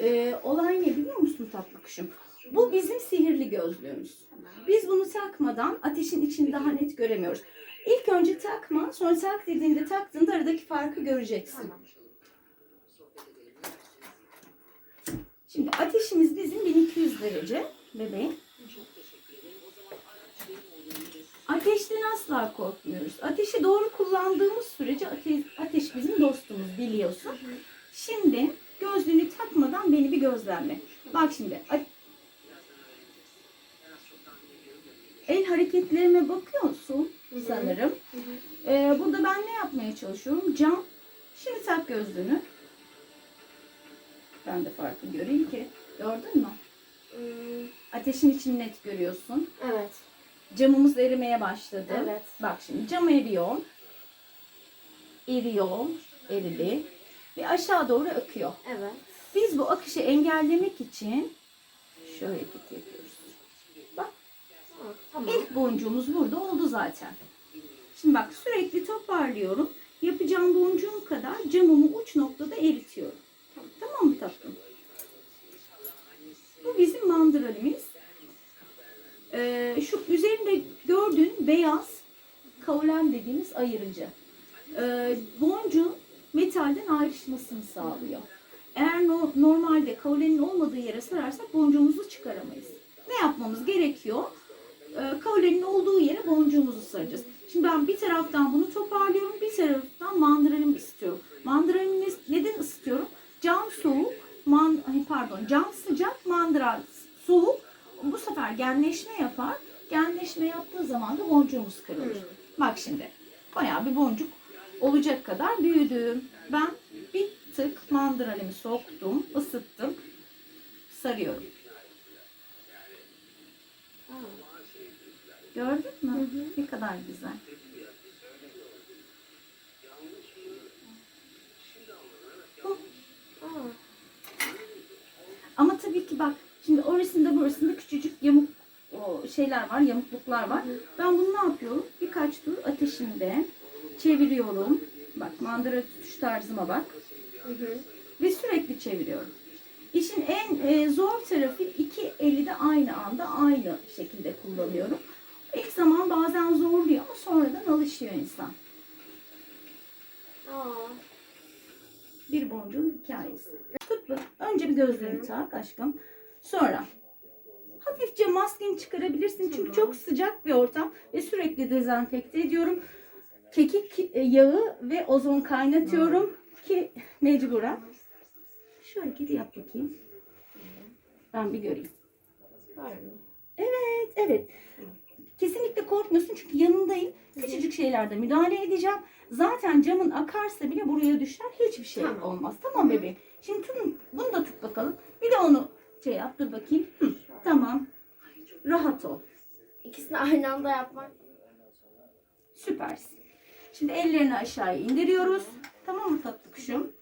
Ee, olay ne biliyor musun tatlı kuşum? Bu bizim sihirli gözlüğümüz. Biz bunu takmadan ateşin içini daha net göremiyoruz. İlk önce takma, sonra tak dediğinde taktığında aradaki farkı göreceksin. Şimdi ateşimiz bizim 1200 derece bebeğim. Ateşten asla korkmuyoruz. Ateşi doğru kullandığımız sürece ateş, ateş bizim dostumuz biliyorsun. Şimdi gözlüğünü takmadan beni bir gözlemle. Bak şimdi el hareketlerime bakıyorsun sanırım. Ee, burada ben ne yapmaya çalışıyorum? Cam. Şimdi tak gözlüğünü. Ben de farkı göreyim ki. Gördün mü? Hmm, Ateşin içini net görüyorsun. Evet. Camımız erimeye başladı. Evet. Bak şimdi cam eriyor. Eriyor. Eridi. Ve aşağı doğru akıyor. Evet. Biz bu akışı engellemek için şöyle hareket yapıyoruz. Bak tamam. ilk boncuğumuz burada oldu zaten. Şimdi bak sürekli toparlıyorum. Yapacağım boncuğum kadar camımı uç noktada eritiyorum. Tamam mı tatlım? Bu bizim mandrolimiz. Ee, şu üzerinde gördüğün beyaz kaulen dediğimiz ayırıcı. Ee, boncuğun metalden ayrışmasını sağlıyor. Eğer no- normalde kaulenin olmadığı yere sararsak boncuğumuzu çıkaramayız. Ne yapmamız gerekiyor? Ee, kaulenin olduğu yere boncuğumuzu saracağız. Şimdi ben bir taraftan bunu toparlıyorum, bir taraftan mandıralım istiyorum. Mandıralımı neden ısıtıyorum? Cam soğuk, man, pardon, cam sıcak, mandıra soğuk. Bu sefer genleşme yapar. Genleşme yaptığı zaman da boncuğumuz kırılır. Hmm. Bak şimdi bayağı bir boncuk olacak kadar büyüdüm. Ben bir tık mandıralımı soktum, ısıttım, sarıyorum. Gördün mü? Hı hı. Ne kadar güzel. Ama tabii ki bak şimdi orasında burasında küçücük yamuk o şeyler var, yamukluklar var. Ben bunu ne yapıyorum? Birkaç tur ateşimde çeviriyorum. Bak mandıra tutuş tarzıma bak. Hı hı. Ve sürekli çeviriyorum. İşin en e, zor tarafı iki eli de aynı anda aynı şekilde kullanıyorum. İlk zaman bazen zorluyor ama sonradan alışıyor insan. Aa, Bir boncuğun hikayesi. Tut bu. Önce bir gözlüğünü tak aşkım. Sonra hafifçe maskeni çıkarabilirsin çünkü çok sıcak bir ortam ve sürekli dezenfekte ediyorum. Kekik e, yağı ve ozon kaynatıyorum ki mecburen. Şu hareketi yap bakayım. Ben bir göreyim. Evet, evet. Kesinlikle korkmuyorsun çünkü yanındayım. Küçücük şeylerde müdahale edeceğim. Zaten camın akarsa bile buraya düşer. Hiçbir şey Tamam. olmaz. Tamam bebeğim. Şimdi tutun. Bunu da tut bakalım. Bir de onu şey yap. Dur bakayım. Hı, tamam. Rahat ol. İkisini aynı anda yapmak. Süpersin. Şimdi ellerini aşağıya indiriyoruz. Tamam mı tatlı kuşum?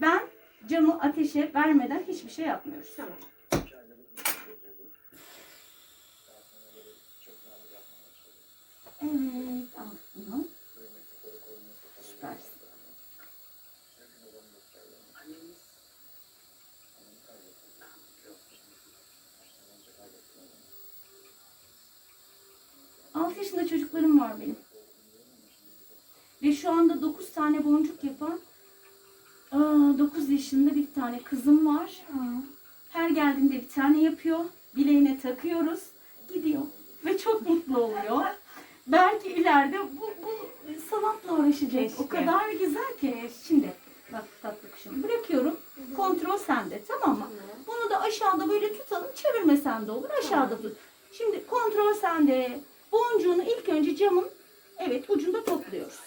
Ben camı ateşe vermeden hiçbir şey yapmıyoruz. Tamam. Evet. Al bunu. Süpersin. Altı yaşında çocuklarım var benim. Ve şu anda 9 tane boncuk yapan 9 yaşında bir tane kızım var. Her geldiğinde bir tane yapıyor. Bileğine takıyoruz. Gidiyor. Ve çok mutlu oluyor. Belki ileride bu, bu sanatla uğraşacak. O Keşke. kadar güzel ki. Şimdi bak tatlı kuşum bırakıyorum. Kontrol sende tamam mı? Bunu da aşağıda böyle tutalım. Çevirmesen de olur. Aşağıda tut. Şimdi kontrol sende. Boncuğunu ilk önce camın evet ucunda topluyoruz.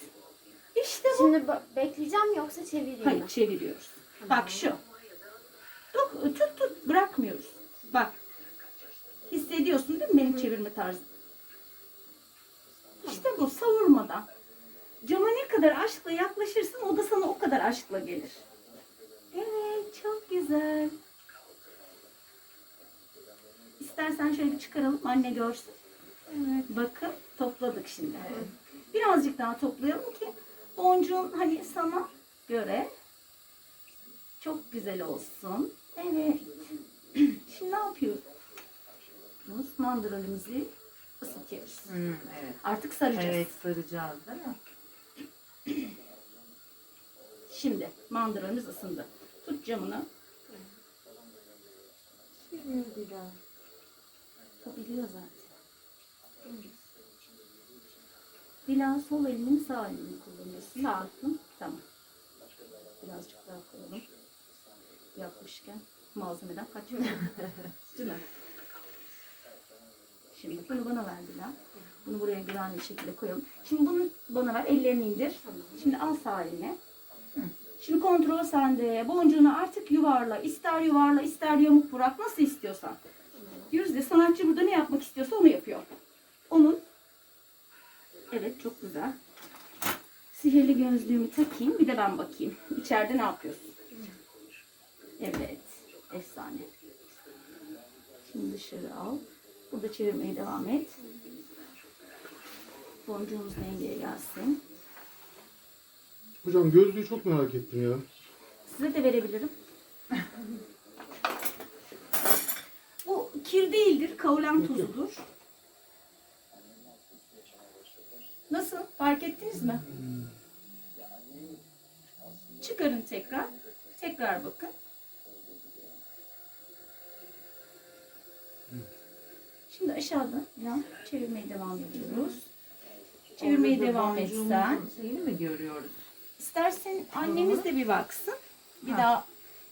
İşte bu. Şimdi bekleyeceğim yoksa çevireyim Hayır mi? çeviriyoruz. Bak şu. Tut, tut tut bırakmıyoruz. Bak. Hissediyorsun değil mi benim çevirme tarzım? İşte bu savurmadan. Cama ne kadar aşkla yaklaşırsın o da sana o kadar aşkla gelir. Evet çok güzel. İstersen şöyle bir çıkaralım anne görsün. Evet bakın topladık şimdi. Birazcık daha toplayalım ki boncuğun hani sana göre çok güzel olsun. Evet. Şimdi ne yapıyoruz? Mandıralımızı ısıtıyoruz. Hmm, evet. Artık saracağız. Evet saracağız değil mi? Şimdi mandıramız ısındı. Tut camını. Şimdi bir daha. O biliyor zaten. Dilan sol elinin sağ elini kullanıyorsun. Sağ. Tatlım. Tamam. Birazcık daha koyalım. Yapmışken malzemeden kaçmıyor. Değil mi? Şimdi bunu bana ver Dilan. Bunu buraya güvenli bir şekilde koyalım. Şimdi bunu bana ver. Ellerini indir. Şimdi al sağ eline. Şimdi kontrol sende. Boncuğunu artık yuvarla. İster yuvarla ister yamuk bırak. Nasıl istiyorsan. Diyoruz ya sanatçı burada ne yapmak istiyorsa onu yapıyor. Evet çok güzel. Sihirli gözlüğümü takayım bir de ben bakayım. İçeride ne yapıyorsun? Evet. Efsane. Şimdi dışarı al. Burada çevirmeye devam et. Boncuğumuz dengeye gelsin. Hocam gözlüğü çok merak ettim ya. Size de verebilirim. Bu kir değildir, kaolin tozudur. Nasıl? Fark ettiniz mi? Çıkarın tekrar. Tekrar bakın. Şimdi aşağıda falan çevirmeye devam ediyoruz. Çevirmeye Orada devam etsen. Şeyini mi görüyoruz? İstersen annemiz de bir baksın. Bir Ha. daha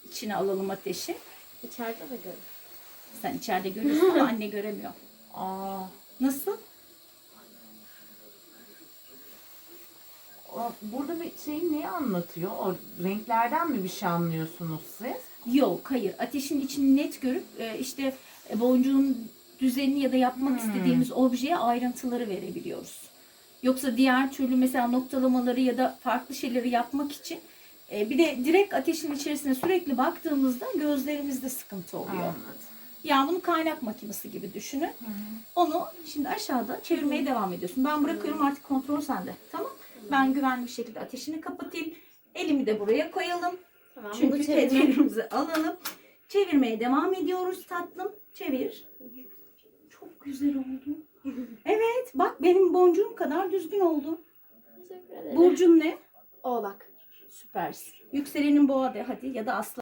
içine alalım ateşi. İçeride de görün. Sen içeride görüyorsun ama anne göremiyor. Aa, Nasıl? Burada bir şeyi neyi anlatıyor? O renklerden mi bir şey anlıyorsunuz siz? Yok, hayır. Ateşin içini net görüp e, işte e, boncuğun düzenini ya da yapmak Hmm. istediğimiz objeye ayrıntıları verebiliyoruz. Yoksa diğer türlü mesela noktalamaları ya da farklı şeyleri yapmak için e, bir de direkt ateşin içerisine sürekli baktığımızda gözlerimizde sıkıntı oluyor. Anladım. Yani bunu kaynak makinesi gibi düşünün. Onu şimdi aşağıda çevirmeye devam ediyorsun. Ben bırakıyorum artık kontrol sende. Tamam. Ben güvenli bir şekilde ateşini kapatayım. Elimi de buraya koyalım. Tamam Çünkü tedbirimizi alalım. Çevirmeye devam ediyoruz tatlım. Çevir. Çok güzel oldu. Evet bak benim boncuğum kadar düzgün oldu. Teşekkür ederim. Burcun ne? Oğlak. Süpersin. Yükselenin boğa de hadi ya da aslan.